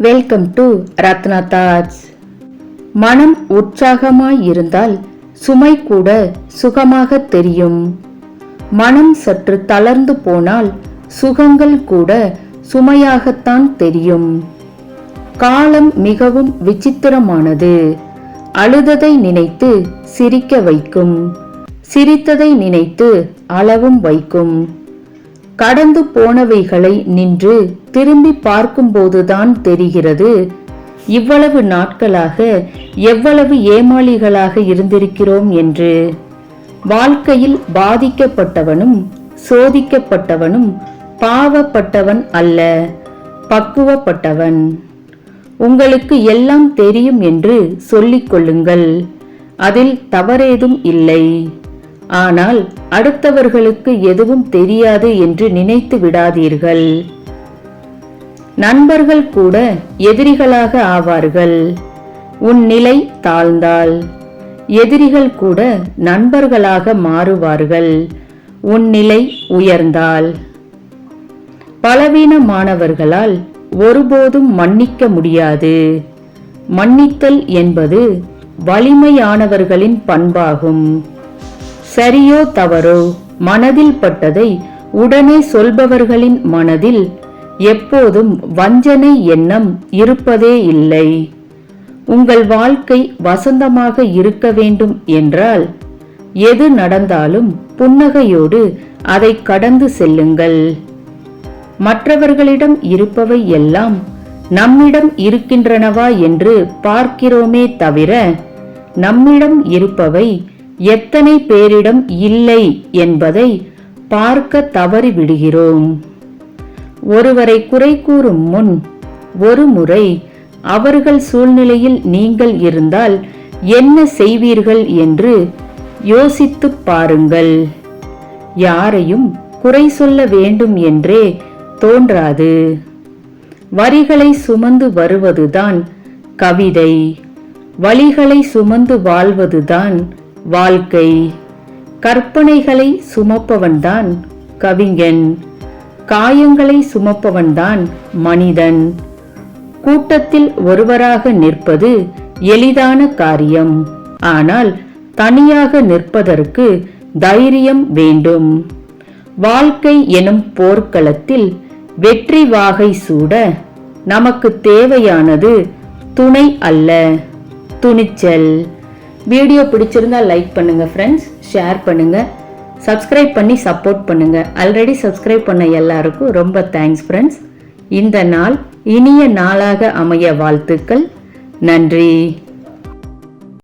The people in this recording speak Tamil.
வெல்கம் டு ரத்னா தாட்ஸ் மனம் உற்சாகமாய் இருந்தால் சுமை கூட சுகமாக தெரியும். மனம் சற்று தளர்ந்து போனால் சுகங்கள் கூட சுமையாகத்தான் தெரியும். காலம் மிகவும் விசித்திரமானது. அழுததை நினைத்து சிரிக்க வைக்கும். சிரித்ததை நினைத்து அளவும் வைக்கும். கடந்து போனவைகளை நின்று திரும்பி பார்க்கும்போதுதான் தெரிகிறது. இவ்வளவு நாட்களாக எவ்வளவு ஏமாளிகளாக இருந்திருக்கிறோம் என்று. வாழ்க்கையில் பாதிக்கப்பட்டவனும் சோதிக்கப்பட்டவனும் பாவப்பட்டவன் அல்ல பக்குவப்பட்டவன். உங்களுக்கு எல்லாம் தெரியும் என்று சொல்லிக் கொள்ளுங்கள். அதில் தவறேதும் இல்லை. ஆனால் அடுத்தவர்களுக்கு எதுவும் தெரியாது என்று நினைத்து விடாதீர்கள். நண்பர்கள் கூட எதிரிகளாக ஆவார்கள். உன் நிலை தாழ்ந்தால். எதிரிகள் கூட நண்பர்களாக மாறுவார்கள். உன் நிலை உயர்ந்தால். பலவீனமானவர்களால் ஒருபோதும் மன்னிக்க முடியாது. மன்னித்தல் என்பது வலிமையானவர்களின் பண்பாகும். சரியோ தவறோ மனதில் பட்டதை உடனே சொல்பவர்களின் மனதில் எப்போதும் வஞ்சனை எண்ணம் இருப்பதே இல்லை. உங்கள் வாழ்க்கை வசந்தமாக இருக்க வேண்டும் என்றால் எது நடந்தாலும் புன்னகையோடு அதை கடந்து செல்லுங்கள். மற்றவர்களிடம் இருப்பவை எல்லாம் நம்மிடம் இருக்கின்றனவா என்று பார்க்கிறோமே தவிர நம்மிடம் இருப்பவை எத்தனை பேரிடம் இல்லை என்பதை பார்க்க தவறிவிடுகிறோம். ஒருவரை குறை கூறும் முன் ஒரு முறை அவர்கள் சூழ்நிலையில் நீங்கள் இருந்தால் என்ன செய்வீர்கள் என்று யோசித்துப் பாருங்கள். யாரையும் குறை சொல்ல வேண்டும் என்றே தோன்றாது. வரிகளை சுமந்து வருவதுதான் கவிதை. வழிகளை சுமந்து வாழ்வதுதான் வாழ்க்கை. கற்பனைகளை சுமப்பவன்தான் கவிஞன். காயங்களை சுமப்பவன்தான் மனிதன். கூட்டத்தில் ஒருவராக நிற்பது எளிதான காரியம். ஆனால் தனியாக நிற்பதற்கு தைரியம் வேண்டும். வாழ்க்கை எனும் போர்க்களத்தில் வெற்றி வாகை சூட நமக்கு தேவையானது துணை அல்ல. துணிச்சல். வீடியோ பிடிச்சிருந்தா லைக் பண்ணுங்க ஃப்ரெண்ட்ஸ் ஷேர் பண்ணுங்க. சப்ஸ்கிரைப் பண்ணி சப்போர்ட் பண்ணுங்க. ஆல்ரெடி சப்ஸ்கிரைப் பண்ண எல்லாருக்கும் ரொம்ப தேங்க்ஸ் ஃப்ரெண்ட்ஸ் இந்த நாள் இனிய நாளாக அமைய வாழ்த்துக்கள். நன்றி.